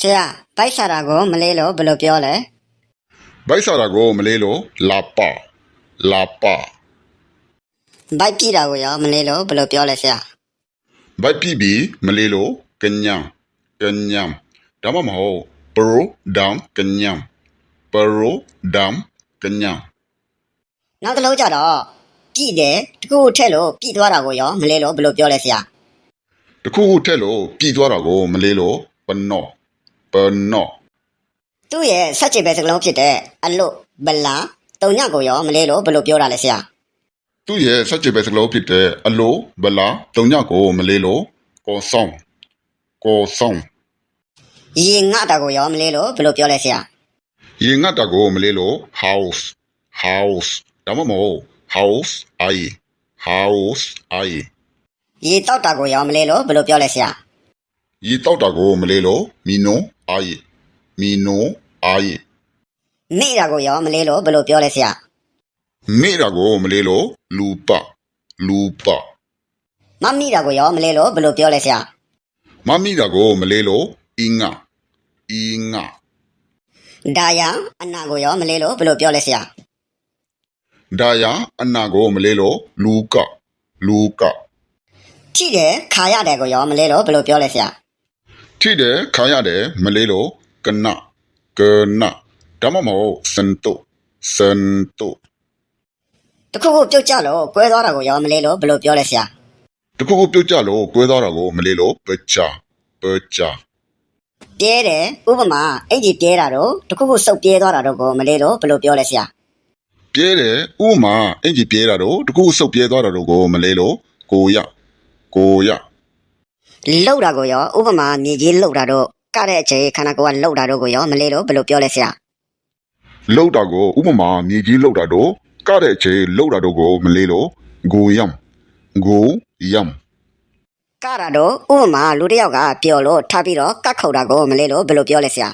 ဆရာဘိုက်စာတာကိုမလေးလို့ဘယ်လိုပြောလဲဘိုက်စာတာကိုမလေးလို့လာပါလာပါဘိုက်ပြတာကိုရောမလေးလို့ဘယ်လိုပြောလဲဆရာဘိုက်ပြီပြီမလေးလို့ကညံကညံဒါမှမဟုတ်ပရိုဒမ်ကညံပရိုဒမ်ကညံနောက်တစ်လုံးကြတော့ပြည့်တယ်တကူထက်လို့ပြည့်သွားတာကိုရောမလေးလို့ဘယ်လိုပြောလဲဆရာတခုခုထက်လို့ပြည်သွားတာကိုမလေးလို့ပနော့ ပနော့သူ့ရဲ့ဆက်ချေပဲစကလုံးဖြစ်တဲ့အလွတ်ဗလာတုံညကိုရောမလေးလို့ဘယ်လိုပြောတာလဲဆရာသူ့ရဲ့စัจကျေပဲစကလုံးဖြစ်တဲ့အလိုဗလာတုံညကိုမလေးလို့ကောဆောင်ကောဆောင်ရေငတ်တာကိုရောမလေးလို့ဘယ်လိုပြောလဲဆရာရေငတ်တာကိုမလေးလို့ house house ဒါမှမဟုတ် house အိုင် house အိုင်ရေတောက်တာကိုရောမလေးလို့ဘယ်လိုပြောလဲဆရာရေတောက်တာကိုမလေးလို့မီနို အိုင်မီနိုအိုင်မိတာကိုရောမလေးလို့ဘယ်လိုပြောလဲဆရာမေတာကိုမလေးလို့လူပလူပမမိတာကိုရောမလေးလို့ဘယ်လိုပြောလဲဆရာမမီတာကိုမလေးလို့အင်းငါအင်းငါဒါယာအနာကိုရောမလေးလို့ဘယ်လိုပြောလဲဆရာဒါယာအနာကိုမလေးလို့လူကလူကထိတယ်ခါရတယ်ကိုရောမလေးလို့ဘယ်လိုပြောလဲဆရာ ထိတယ်ခါရတယ်မလေးလို့ကနကနဒါမှမဟုတ်စန်တုစန်တုတခုခုပြုတ်ကြလို့ကွဲသွားတာကိုရောမလေးလို့ဘယ်လိုပြောလဲဆရာတခုခုပြုတ်ကြလို့ကွဲသွားတာကိုမလေးလို့ပချာပချာပြဲတယ်ဥပမာအင်ကြီးပြဲတာတော့တခုခုစုပ်ပြဲသွားတာတော့ကိုမလေးလို့ဘယ်လိုပြောလဲဆရာပြဲတယ်ဥပမာအင်ကြီးပြဲတာတော့တခုခုစုပ်ပြဲသွားတာတော့ကိုမလေးလို့ကိုရကိုရ လှုပ်တာကိုရောဥပမာမြေကြီးလှုပ်တာတော့ကတဲ့အချိန်ခန္ဓာကိုယ်ကလှုပ်တာတော့ကိုရောမလေးလို့ဘယ်လိုပြောလဲဆရာလှုပ်တာကိုဥပမာမြေကြီးလှုပ်တာတော့ကတဲ့အချိန်လှုပ်တာတော့ကိုမလေးလို့ကိုယမ်ကိုယမ်ကတာတော့ဥပမာလူတစ်ယောက်ကပျော်လို့ထားပြီးတော့ကတ်ခုတ်တာကိုမလေးလို့ဘယ်လိုပြောလဲဆရာ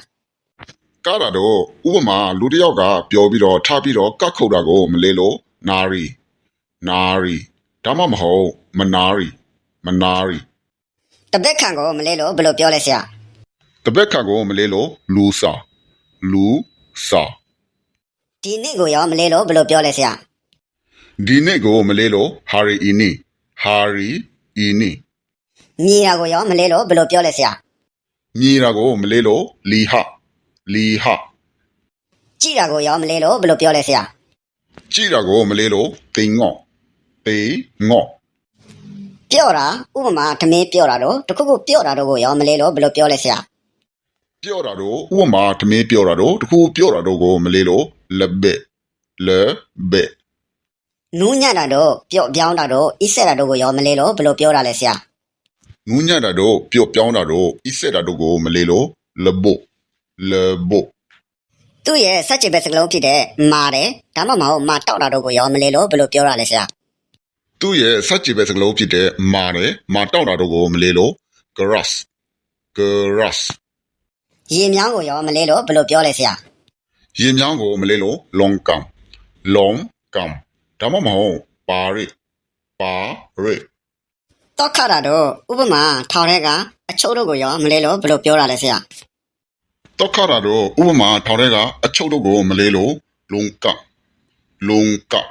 ကားတာတော့ဥပမာလူတစ်ယောက်ကပျော်ပြီးတော့ထားပြီးတော့ကတ်ခုတ်တာကိုမလေးလို့နာရီနာရီဒါမှမဟုတ်မနာရီမနာရီ တပက်ခံကိုမလေးလို့ဘယ်လိုပြောလဲဆရာတပက်ခါကိုမလေးလို့လူစာလူစာဒီနေ့ကိုရောမလေးလို့ဘယ်လိုပြောလဲဆရာဒီနေ့ကိုမလေးလို့ဟာရီအီနီဟာရီအီနီမြေတာကိုရောမလေးလို့ဘယ်လိုပြောလဲဆရာမြေတာကိုမလေးလို့လီဟလီဟကြည်တာကိုရောမလေးလို့ဘယ်လိုပြောလဲဆရာကြည့်တာကိုမလေးလို့တိန်ငော့တေငော့ ပြော့တာဥပမာဓမင်းပြော့တာတော့တခုခုပြော့တာတော့ကိုရောမလေးလို့ဘယ်လိုပြောလဲဆရာပြောတာတော့ဥပမာတမင်းပြောတာတော့တခုပြောတာတော့ကိုမလေးလို့လဘက်လဘက်နူးညံ့တာတော့ပြော့ပြောင်းတာတော့အစ်ဆက်တာတော့ကိုရောမလေးလို့ဘယ်လိုပြောတာလဲဆရာငူးညံ့တာတော့ပျော့ပြောင်းတာတော့ဣဆက်တာတို့ကိုမလေးလို့လဘိုလဘိုသူ့ရဲ့စက်ချေပဲစကလုံးဖြစ်တဲ့မာတယ်ဒါမှမဟုတ်မာတောက်တာတော့ကိုရောမလေးလို့ဘယ်လိုပြောတာလဲဆရာ သူ့ရဲ့စက်ကြည့်ပဲစကလုံးဖြစ်တဲ့မာတယ်မာတောက်တာတို့ကိုမလေးလို့ grass grass ရေမြောင်းကိုရောမလေးလို့ဘယ်လိုပြောလဲဆရာရင်မြောင်းကိုမလေးလို့ long cam long cam ဒါမှမဟုတ်ပါရိပါရိတောက်ခတာတော့ဥပမာထောင်ထဲကအချို့တို့ကိုရောမလေးလို့ဘယ်လိုပြောတာလဲဆရာတော့ခါတာတော့ဥပမာထောင်ထဲကအချုပ်တို့ကိုမလေးလို့ long cam long cam